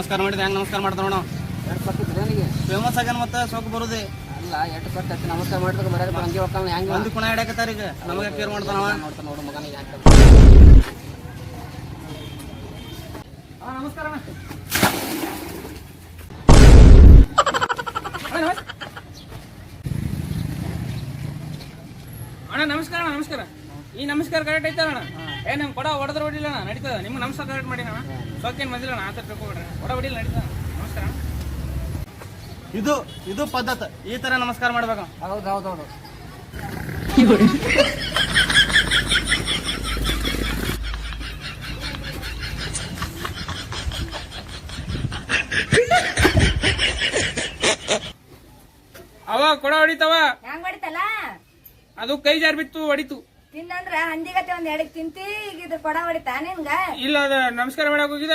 ನಮಸ್ಕಾರ ಮಾಡಿದ್ರೆ ಹೆಂಗ್ ನಮಸ್ಕಾರ ಮಾಡ್ತಾರ ನೋಡೋ. ಎರಡು ಪಕ್ಕ ನನಗೆ? ಫೇಮಸ್ ಆಗ್ಯಾನ ಮತ್ತೆ ಸೋಕ್ ಬರುದೆ? ಅಲ್ಲ ಎಷ್ಟು ಪಕ್ಕ ಹತ್ತಿ ನಮಸ್ಕಾರ ಮಾಡಿದಾಗ ಬರೋದು ಹಂಗೆ ಹೋಗ್ತಾನ ಹೆಂಗೆ ಒಂದು ಕುಣ ಹಿಡಿಯಕತ್ತಾರ ಈಗ. ನಮಗೆ ಕೇರ್ ಮಾಡ್ತಾನವ ನೋಡಿ ನೋಡು ಮಗನಿಗೆ ಯಾಕೆ ನಮಸ್ಕಾರ ಅಣ್ಣ ನಮಸ್ಕಾರ ಅಣ್ಣ ನಮಸ್ಕಾರ. ಈ ನಮಸ್ಕಾರ ಕರೆಕ್ಟ್ ಐತಲ್ಲ ಅಣ್ಣ? ಏ ನಮ್ ಕೊಡ ಹೊಡೆದ್ರೆ ಹೊಡಿಲ್ಲ ಅಣ್ಣ ನಡೀತದ? ನಿಮ್ಗೆ ನಮಸ್ಕಾರ ಕರೆಕ್ಟ್ ಮಾಡಿ ಅಣ್ಣ. ಸೋಕೇನ್ ಬಂದಿಲ್ಲ ಅಣ್ಣ ಆತರ ತಿಳ್ಕೊಬೇಡ್ರಿ. ಹೊಡ ಹೊಡಿಲ್ಲ ನಡೀತದ ನಮಸ್ಕಾರ ಇದು ಇದು ಪದ್ಧತಿ. ಈ ತರ ನಮಸ್ಕಾರ ಮಾಡ್ಬೇಕು ಹೌದು ಹೌದು ಹೌದು. ಅವ ಕೊಡ ಹೊಡಿತಾವ. ಅದು ಕೈ ಜಾರ್ ಬಿತ್ತು ಹೊಡಿತು. ತಿನ್ನಂದ್ರ ಹಂದಿಗತ್ತೆ ಒಂದ್ ಎಡಕ್ ತಿಂತಿ ಈಗ ಇದು ಕೊಡ ಹೊಡಿತಾ ನಿನ್ಗ? ಇಲ್ಲ ಅದ ನಮಸ್ಕಾರ ಮಾಡಕ್ ಹೋಗಿದ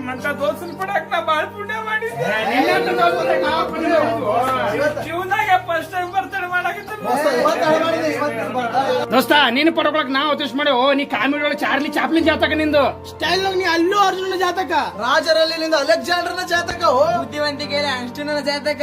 ನಿಮ್ಮಂತ ದೋಸ್ತನ್ ಪಡಕ್ ನಾ ಬಾಳ್ ಪುಣ್ಯ ಮಾಡಿದ್ದೆ ಜೀವನಾಗ ಫಸ್ಟ್ ಟೈಮ್ ಬರ್ತಡೆ ಮಾಡಕತ್ತ ದೋಸ್ತ ನೀನು ಪಡ್ಕೊಳಕ್ ನಾ ಉದ್ದೇಶ ಮಾಡಿ ಓ ನೀ ಕಾಮಿಡಿ ಒಳಗೆ ಚಾರ್ಲಿ ಚಾಪ್ಲಿನ್ ಜಾತಕ ನಿಂದು ಸ್ಟೈಲ್ ನೀ ಅಲ್ಲೂ ಅರ್ಜುನ ಜಾತಕ ರಾಜರಲ್ಲಿ ನಿಂದ ಅಲೆಕ್ಸಾಂಡರ್ನ ಜಾತಕ ಓ ಬುದ್ಧಿವಂತಿಕೆ ಅಷ್ಟಿನ ಜಾತಕ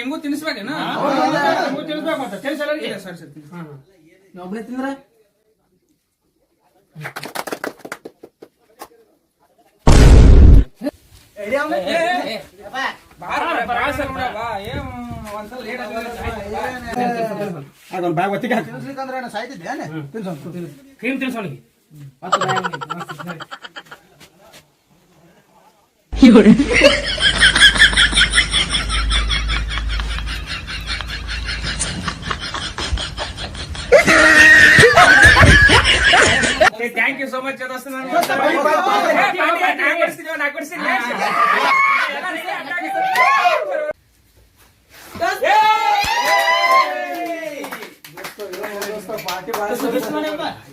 ನಿಮ್ಗೂ ತಿನ್ಸ್ಬೇಕೇನ? ನಮಗೂ ತಿನ್ಸ್ಬೇಕು ಮತ್ತೆ. ತಿನ್ಸಲ್ಲ ಸರಿ ಸರಿ. ಸರ್ ಒಬ್ಬನೇ ತಿಂದ್ರ? ಬಾರ, ಬಾರ, ಸರ್ ಬಿಡ, ಬಾ. ಏನ್ ಒಂದ್ಸಲ late ಆಗಿದೆ. ತಿನ್ಸ್ಲಿಕ್ಕಂದ್ರೆ ಸಾಯ್ತಿದ್ದೇನೆ ತಿನ್ಸು ಕ್ರೀಮ್ ತಿನ್ಸು. ಅವ್ನಿಗೆ. Okay, thank you so much, ದೋಸ್ತ. ನಾನು- ಏ, ನಾ ಕೊಡ್ಸ್ತೀನಿ, ನಾ ಕೊಡ್ಸ್ತೀನಿ. ಎಲ್ಲ ready ಆಗಿದೆ.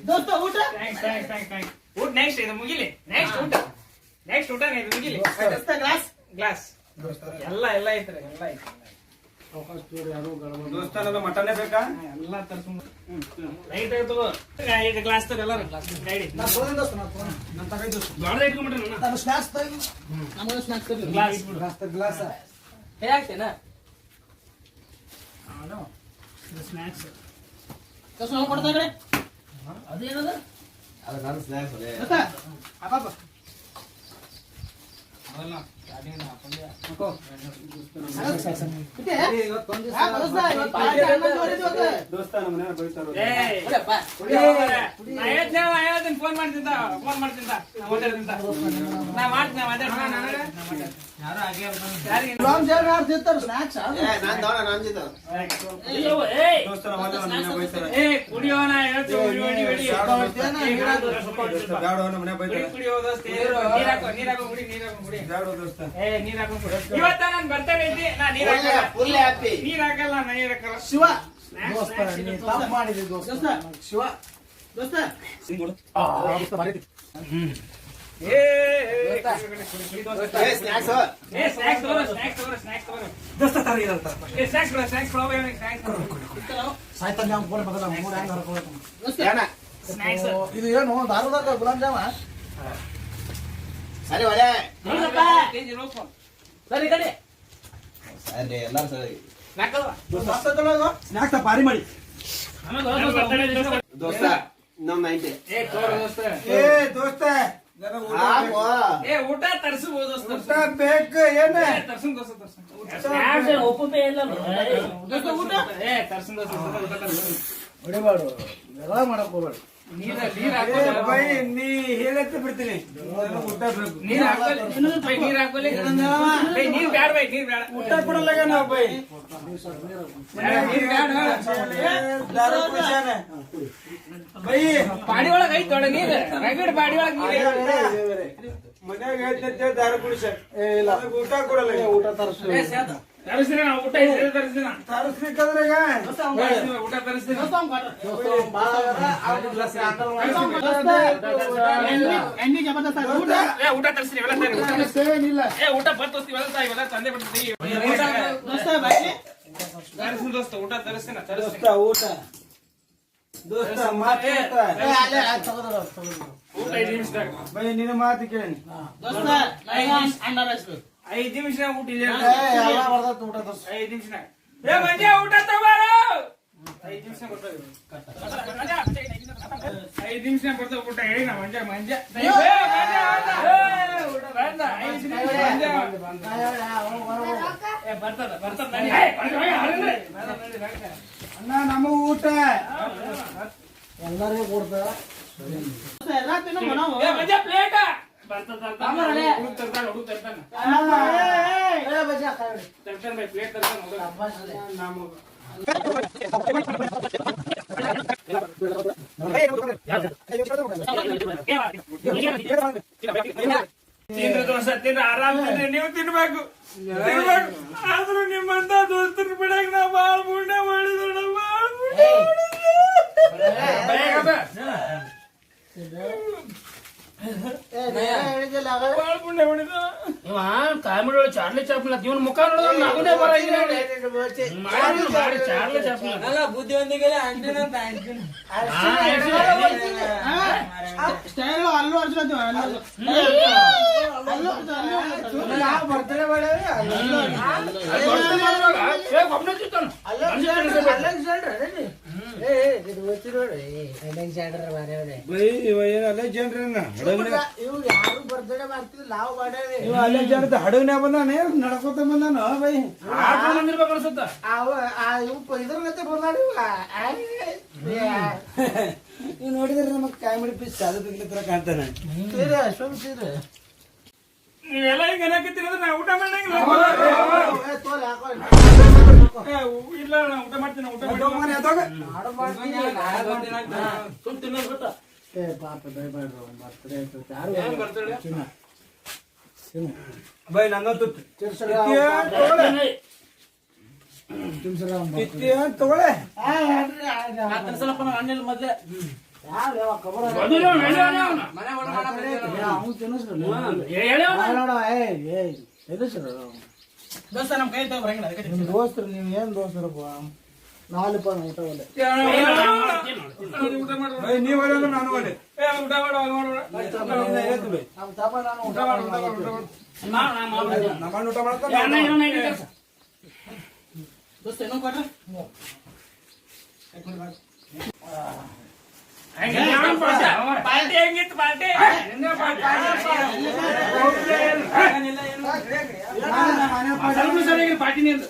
ದೋಸ್ತ ಊಟ Thanks, thanks, thanks, thanks. ಊಟ ನೆಕ್ಸ್ಟ್ ಇದು ಮುಗಿಲಿ ನೆಕ್ಸ್ಟ್ ಊಟ ನೆಕ್ಸ್ಟ್ ಊಟ ಇದು ಮುಗಿಲಿ ಗ್ಲಾಸ್ ಗ್ಲಾಸ್ ಎಲ್ಲ ಎಲ್ಲ ಐತ್ರಿ ಎಲ್ಲ ಐತ್ರಿ ದೋಸ್ತನದು ಮಟನೇ ಬೇಕಾ? ಎಲ್ಲ ತರ್ಸ್ಕೊಂಡ್ ಲೈಟ್ ತಗೋ. ಐದು ಗ್ಲಾಸ್ ತಗೋ ಎಲ್ಲಾರು ಗೈಡಿ ನಾ ಫೋನ್ ದೋಸ್ತ, ನಾನು. ನನ್ ತಗೈದು ದೊಡ್ಡದ ಇಟ್ಕೊಂಡ್ಬಿಟ್ರೆ ನನ್ನ ನಾನು ಸ್ನಾಕ್ಸ್ ತೆಗ್ದು ನಮಗೆ ಸ್ನಾಕ್ಸ್ ತರ್ಲಿ. ಗ್ಲಾಸ್ ಗ್ಲಾಸ್ ತೆಗ್ದು, ಗ್ಲಾಸ. ಹೇಗಾಗ್ತೇನ ಸ್ನಾಕ್ಸ್ ಕಸ ಕೊಡ್ತಾ ಕಡೆ? ಅದೇನದ ಗೊತ್ತಾ? ಅಬ್ಬಬ್ಬ. ಸ್ನಾಕ್ಸ್ ಹಾ, ದೋಸ್ತ, ಇವತ್ತು ಫೋನ್ ಮಾಡ್ತಿದ್ದ ಫೋನ್ ಮಾಡ್ತಿದ್ದ ನಾ ಮಾಡ್ತೀನಿ ನಾ ಮಾತಾಡ್ತೀನಿ ನನಗೆ ಯಾರಿಗೆ ಗುಲಾಬ್ ಜಾಮೂನ್ ಯಾರು ತಿಂತಾರೆ ಸ್ನಾಕ್ಸ್ ಅಯ್ಯೋ, ಏಯ್ ದೋಸ್ತ ನಮ್ಮ ಮನೆ ಬೈತಾರ ಏ ಕುಡಿಯೋ ನಾ ಹೇಳ್ತೀನಿ ಕುಡಿ ಕುಡಿ ಕುಡಿ ಕುಡಿ. ಏ ಇವತ್ತ ನನ್ ಬರ್ತಡೇ ಐತಿ ನಾ ನೀರ್ ಹಾಕಲ್ಲ. ನೀರ್ ಹಾಕಲ್ಲ ನಾ ನೀರ್ ಹಾಕಲ್ಲ. ಶಿವ. Snacks, ದೋಸ್ತ snacks ನೀ ತಪ್ಪು ಮಾಡಿದಿ ದೋಸ್ತ. ಶಿವ. ದೋಸ್ತ. ಆ, ದೋಸ್ತ ಬರೀತಿ. ಏ ಸ್ನಾಕ್ಸ್ ತಗೋ. ಸ್ನಾಕ್ಸ್ ತಗೋ ಸ್ನಾಕ್ಸ್ ತಗೋ ದೋಸ್ತ ತರ ಇರಲ್ಲ ಏ ಸ್ನಾಕ್ಸ್ ಕೊಡ ಸ್ನಾಕ್ಸ್ ಕೊಡ ಸ್ನಾಕ್ಸ್ ಸಾಯ್ತಾನೆ ಅವ್ನ್ ಫೋನ್ ಬದಲ ಮೂರ್ ಹ್ಯಾಂಗ್ ಏನ ಸ್ನಾಕ್ಸ್ ಇದು ಏನು ದಾರದಾಗ ಗುಲಾಬ್ ಜಾಮ ಸರಿ ಕಡೆ ನಾಕಲ್ವಾ ಸ್ನಾಕ್ಸ್ ಪಾರಿ ಮಾಡಿ. ದೋಸ್ತ ಏ ತೋರ ದೋಸ್ತ. ಏ ದೋಸ್ತ. ಊಟ. ಏ ತರ್ಸಬಹುದು ಊಟ ಬೇಕು ಏನ? ಏ, ತರ್ಸುನ್ ದೋಸ್ತ ಊಟ ಏ ತರ್ಸುನ್ ಹೊಡಿಬಾರ್ದು. ಎಲ್ಲ ಮಾಡಕ್ ಹೋಗ್ಬಾರ್ದು ಏ ನೀ ಹೇಳತ್ತೆ ಬಿಡ್ತೀನಿ? ಊಟ ಬೇಕು ನೀರ್ ಹಾಕೋಲಿ ಬೈ ನೀರ್ ಹಾಕೋಲಿ ಬೈ ನೀರ್ ಬ್ಯಾಡ ಬೈ ನೀರ್ ಬ್ಯಾಡ. ಊಟ ಕೊಡಲ್ಲ ನಾವು ಬೈ. ನೀರ್ ಬ್ಯಾಡ. ಬೈ. ಪಾಡಿ ಒಳಗ್ ಐತ್ ನೋಡ ನೀರ್. ರಗಡ್ ಪಾಡಿ ಒಳಗ ನೀರ್ ಮನ್ಯಾಗ ಹೇಳ್ತಂತೆ ದಾರ ಕುಡಿಸ ಊಟ ಕೊಡಲ್ಲ ಊಟ ತರಿಸು ತರಿಸ್ತೀನಿ ನಾ ಊಟ ಇದೆ ತರಿಸ್ತೀನಿ ತರಿಸ್ಬೇಕಂದ್ರೆ ಈಗ ತರಿಸ್ತೀನಿ, ಊಟ ತರಿಸ್ತೀನಿ ಏ ಊಟ ತರಿಸ್ತೀನಿ ಇವೆಲ್ಲ ತರಿ ಊಟ. ತರಿಸ್ತೀನಿ. ಏನಿಲ್ಲ. ಏ ಊಟ ದೋಸ್ತ ಇವೆಲ್ಲ ತಾ- ಇವೆಲ್ಲ ತಂದೆ ಬಿಡ್ತೀವಿ ದೋಸ್ತ ಬಾಯ್ಲಿ. ತರಿಸ್ತೀನಿ ದೋಸ್ತ ಊಟ ತರಿಸ್ತೀನಿ ತರಿಸ್ತೀನಿ ದೋಸ್ತ ಊಟ. ದೋಸ್ತ ಮಾತು ಏ, ಕೇಳ್ತಾ. ಏ, ಅಲ್ಲೇ ಅಲ್ಲೇ ತಗೋದು, ತಗೋದು. ಊಟ ಐದು ನಿಮಿಷದಾಗ. ಬೈ ನಿನ್ನ ಮಾತು ಕೇಳಿ. ದೋಸ್ತ ಐದು ನಿಮಿಷನಾಗ ಊಟ ಇದೆ ಏ, ಎಲ್ಲ ಬರ್ತೈತೆ ಊಟ ತರ್ಸು. ಐದು ನಿಮಿಷನಾಗ. ಏ ಮಂಜ ಊಟ ತಗೋರು ಐದು ನಿಮಿಷ ಐದು ನಿಮಿಷ ಬರ್ತಾವ ಊಟ ಹೇಳಿ ನಾ ಮಂಜ ಮಂಜ. ಏ, ಬರ್ತದ ಬರ್ತದ. ಅಣ್ಣ ನಮ್ಮ ಊಟ. ಎಲ್ಲರಿಗೂ ಕೊಡ್ತಾರ ಎಲ್ಲ ತಿನ್ನು ಮನವು. ತಿಂದ್ರೆ ಆರಾಮ್ ತಿಂದ್ರೆ ನೀವು ತಿನ್ಬೇಕು. ತಿನ್ಬೇಕು. ಆದ್ರೂ ನಿಮ್ಮಂತ ದೋಸ್ತರು ಬಿಡಕ್ ನಾ ಬಾಳ್ ಮಾಡಿದ್ರು ನೀ ಮಾಡಿ ಚಾರ್ಲಿ ಚಾಪ್ಲ ಅಲ್ಲ ಬುದ್ಧಿವಂತಿಗೆ ಅಂಟಿನ ಅಂತ ಅಂಟಿನ ಸ್ಟೈಲು ಅಲ್ಲು ಅರ್ಜುನ್ ಅಂತೀವ, ಅಲ್ಲು ಅರ್ಜುನ್. ಅಲ್ಲು ಅರ್ಜುನ್, ಅಲ್ಲು ಅರ್ಜುನ್. ಯಾವ ಬರ್ತಡೇ ಮಾಡ್ಯಾರ ಹಡಗ್ನ್ಯಾಗ ಬಂದಾನ ನಡ್ಕೋತ ಬಂದಾನ ಬೈ? ಬಂದಿರ್ಬೇಕು ಅನ್ಸುತ್ತ? ನೀವು ನೋಡಿದ್ರೆ ನಮಗ್ ಕಾಮಿಡಿ ಪೀಸ್ ಅದು ತೆಗಿಲಿತ್ರ ಕಾಣ್ತಾನೆ. ಸೀರೆ, ಸುಮ್ ಸೀರೆ. ನೀವೆಲ್ಲ ಹಿಂಗ ಅನ್ನಕತ್ತೀರಂದ್ರೆ ನಾ ಊಟ ಮಾಡಂಗಿಲ್ಲ ತರ್ಸಲಪ್ಪ ನಾನು ಅಣ್ಣಿಲ್ಲ ಮೊದ್ಲೇ ದೋಸ್ತರು ನೀವ್ ಏನ್ ದೋಸ್ತರಪ್ಪ ನಾಳೆ ಪ ಊಟ ಒಳ್ಳೆ ಊಟ ಮಾಡು ನೀವ್ ಒಳ್ಳೆ ನಾನು ಒಳ್ಳೆ ಏ, ಊಟ ಮಾಡು ಅದ್ ಮಾಡು ನಮ್ ತಾಪ ನಾನು ಊಟ ಮಾಡ್ತೀನಿ. ಮಾಡು, ನಾ ಮಾಡ್ಬಿಡ್ತೀನಿ. ನಮ್ಮ ಅಣ್ಣ ಊಟ ಮಾಡ್ತಾನೆ ಏ, ಅಣ್ಣ, ಇನ್ನೊಂದು ಐದು ಕೆಲಸ. ದೋಸ್ತ ಇನ್ನೊಂದು ಕೊಟ್ರೆ ಹಂಗೆ ನಾನು ಪಾಠ. ಅವರ. ಪಾರ್ಟಿ ಹೆಂಗಿತ್ತು ಪಾರ್ಟಿ ನಿನ್ನೆ ಪಾಠ. ಸ್ವಲ್ಪ ಸರಿಯಾಗಿ ಪಾರ್ಟಿನೇ ಇಲ್ಲ.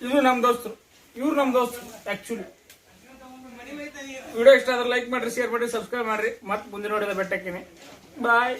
ಇದು ನಮ್ ದೋಸ್ತರು. ಇವ್ರು ನಮ್ ದೋಸ್ತರು ಆಕ್ಚುಲಿ ವಿಡಿಯೋ ಇಷ್ಟ ಆದ್ರೆ ಲೈಕ್ ಮಾಡ್ರಿ ಶೇರ್ ಮಾಡ್ರಿ ಸಬ್ಸ್ಕ್ರೈಬ್ ಮಾಡ್ರಿ. ಮತ್ತೆ ಮುಂದೆ ನೋಡಿದ ಬೆಟ್ಟಕ್ಕೇನೆ ಬಾಯ್